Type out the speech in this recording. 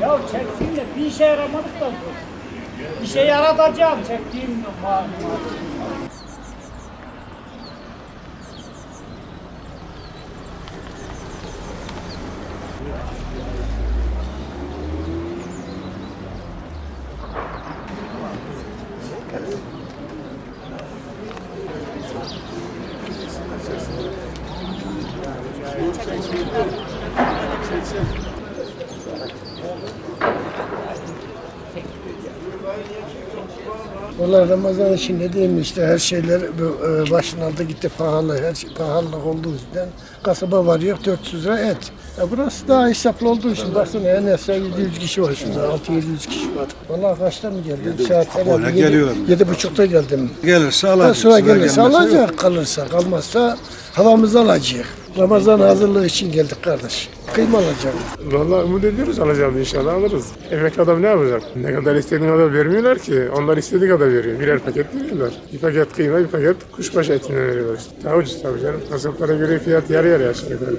Ya çeksin de bir işe yaramadık da bir şey yaratacağım çektiğim ma ma- Valla Ramazan için ne diyeyim işte her şeyler e, başın aldı gitti pahalı. Her şey pahalılık olduğu yüzden kasaba var yok 400 lira et. Ya burası daha hesaplı olduğu için baksana en az 700 kişi var şurada 600-700 kişi var. Valla kaçta mı geldim? Saat herhalde geliyorlar. 7.30'da geldim. Gelirse alacak. Sıra gelirse alacak kalırsa kalmazsa havamızı alacak. Ramazan hazırlığı için geldik kardeş. Kıyma alacağım. Vallahi umut ediyoruz alacağımızı inşallah alırız. Emekli adam ne yapacak? Ne kadar istediğin kadar vermiyorlar ki. Onlar istediği kadar veriyor. Birer paket veriyorlar. Bir paket kıyma, bir paket kuşbaşı etinden veriyorlar işte. Daha ucuz tabii canım. Kasaplara göre fiyat yarı yarı aşağı yukarı.